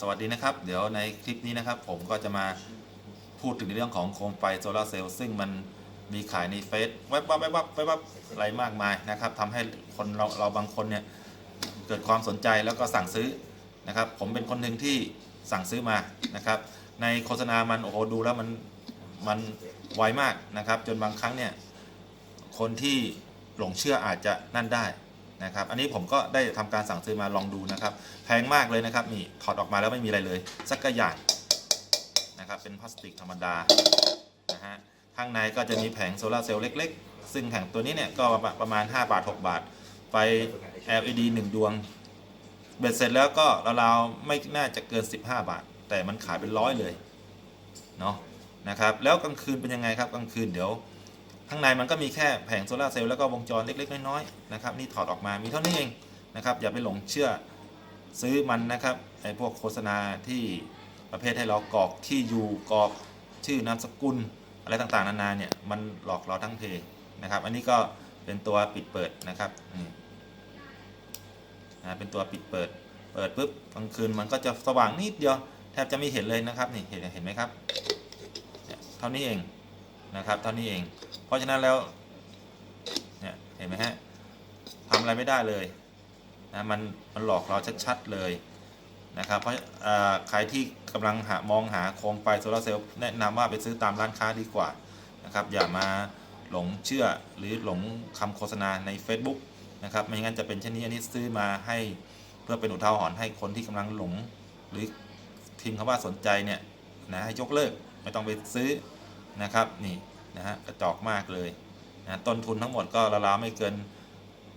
สวัสดีนะครับ เดี๋ยวในคลิปนี้นะครับ ผมก็จะมาพูดถึงในเรื่องของโคมไฟโซลาร์เซลล์ซึ่งมันมีขายในเฟซแวบวับแวบวับแวบวับอะไรมากมายนะครับทำให้คนเราเราบางคนเนี่ยเกิดความสนใจแล้วก็สั่งซื้อนะครับ ผมเป็นคนหนึ่งที่สั่งซื้อมานะครับ ในโฆษณามันโอ้โหดูแล้วมันมันไวมากนะครับ จนบางครั้งเนี่ยคนที่หลงเชื่ออาจจะนั่นได้ นะครับ อันนี้ผมก็ได้ทำการสั่งซื้อมาลองดูนะครับ แพงมากเลยนะครับนี่ถอดออกมาแล้วไม่มีอะไรเลย สักกระอย่างนะครับ เป็นพลาสติกธรรมดานะฮะข้างในก็จะมีแผงโซลาร์เซลล์เล็ก ๆ ซึ่งแผงตัวนี้เนี่ยก็ประมาณ 5 บาท 6 บาท ไฟ LED 1 ดวง เบ็ดเสร็จแล้วก็ราวๆไม่น่าจะเกิน 15 บาท แต่มันขายเป็นร้อยเลยเนาะนะครับ แล้วกลางคืนเป็นยังไงครับกลางคืนเดี๋ยว ข้างในมันก็มีแค่แผงโซลาร์เซลล์แล้วก็วงจรเล็ก ๆ น้อยๆนะครับนี่ถอดออกมามีเท่านี้เองนะครับอย่าไปหลงเชื่อซื้อมันนะครับไอ้พวกโฆษณาที่ประเภทให้เรากรอกที่อยู่กรอกชื่อนามสกุลอะไรต่างๆนานาเนี่ยมันหลอกเราทั้งเพนะครับ อันนี้ก็เป็นตัวปิดเปิดนะครับนี่นะเป็นตัวปิดเปิด เปิดปุ๊บกลางคืนมันก็จะสว่างนิดเดียวแทบจะไม่เห็นเลยนะครับนี่เห็นเห็นไหมครับเท่านี้เองนะครับเท่านี้เอง ราะฉะนั้นแล้วเนี่ยเห็นไหมฮะทำอะไรไม่ได้เลยนะมันมันหลอกเราชัดๆเลยนะครับเพราะใครที่กำลังหามองหาโคมไฟโซลาร์เซลล์แนะนำว่าไปซื้อตามร้านค้าดีกว่านะครับอย่ามาหลงเชื่อหรือหลงคำโฆษณาใน Facebook นะครับไม่งั้นจะเป็นเช่นนี้อันนี้ซื้อมาให้เพื่อเป็นอุทาหรณ์ให้คนที่กำลังหลง หรือพิมพ์คำว่าสนใจเนี่ยนะให้ยกเลิกไม่ต้องไปซื้อนะครับนี่ นะฮะกระจอกมากเลยนะต้นทุนทั้งหมดก็ราวๆไม่เกิน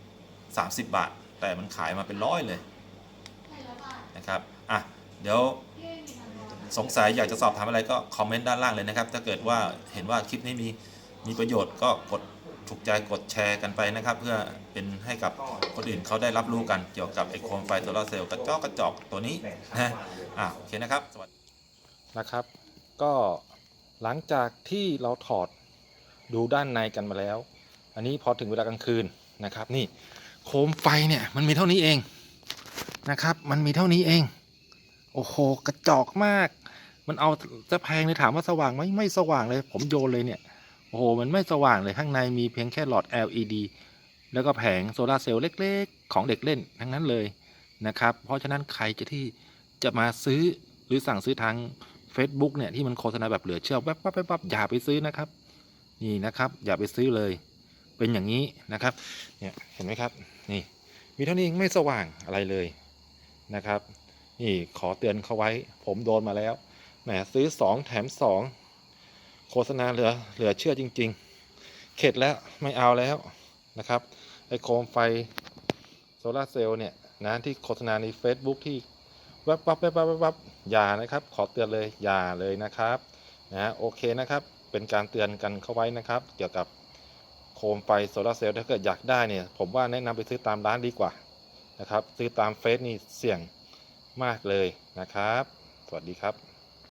30 บาท แต่มันขายมาเป็นร้อยเลยนะครับอะเดี๋ยวสงสัยอยากจะสอบถามอะไรก็คอมเมนต์ด้านล่างเลยนะครับ ถ้าเกิดว่าเห็นว่าคลิปนี้มีมีประโยชน์ก็กดถูกใจกดแชร์กันไปนะครับ เพื่อเป็นให้กับคนอื่นเขาได้รับรู้กันเกี่ยวกับไอโคมไฟโซลาเซลล์กระจอกกระจอกตัวนี้นะอะโอเคนะครับสวัสดีนะครับ ก็หลังจากที่เราถอด ดูด้านในกันมาแล้ว อันนี้พอถึงเวลากลางคืนนะครับ นี่โคมไฟเนี่ยมันมีเท่านี้เองนะครับ มันมีเท่านี้เอง โอ้โหกระจอกมาก มันเอาจะแพงเลยถามว่าสว่างไหมไม่สว่างเลย ผมโยนเลยเนี่ยโอ้โหมันไม่สว่างเลยข้างในมีเพียงแค่หลอด LED แล้วก็แผงโซลาเซลล์เล็ก ๆ ของเด็กเล่นทั้งนั้นเลยนะครับ เพราะฉะนั้นใครจะที่จะมาซื้อหรือสั่งซื้อทาง Facebook เนี่ยที่มันโฆษณาแบบเหลือเชื่อแวบๆแวบๆอย่าไปซื้อนะครับ นี่นะครับ อย่าไปซื้อเลย เป็นอย่างนี้นะครับ เนี่ยเห็นไหมครับ นี่ มีเท่านี้ไม่สว่างอะไรเลยนะครับ นี่ขอเตือนเขาไว้ ผมโดนมาแล้วแหมซื้อ 2 แถม 2 โฆษณาเหลือเหลือเชื่อจริง ๆ เข็ดแล้วไม่เอาแล้วนะครับไอโคมไฟโซลาเซลล์เนี่ยนะที่โฆษณาใน Facebook ที่วับวับวับวับวับวับอย่านะครับ ขอเตือนเลยอย่าเลยนะครับ นะโอเคนะครับ เป็นการเตือนกันเข้าไว้นะครับ เกี่ยวกับโคมไฟโซลาเซลล์ถ้าเกิดอยากได้เนี่ย ผมว่าแนะนำไปซื้อตามร้านดีกว่านะครับ ซื้อตามเฟซนี่เสี่ยงมากเลยนะครับ สวัสดีครับ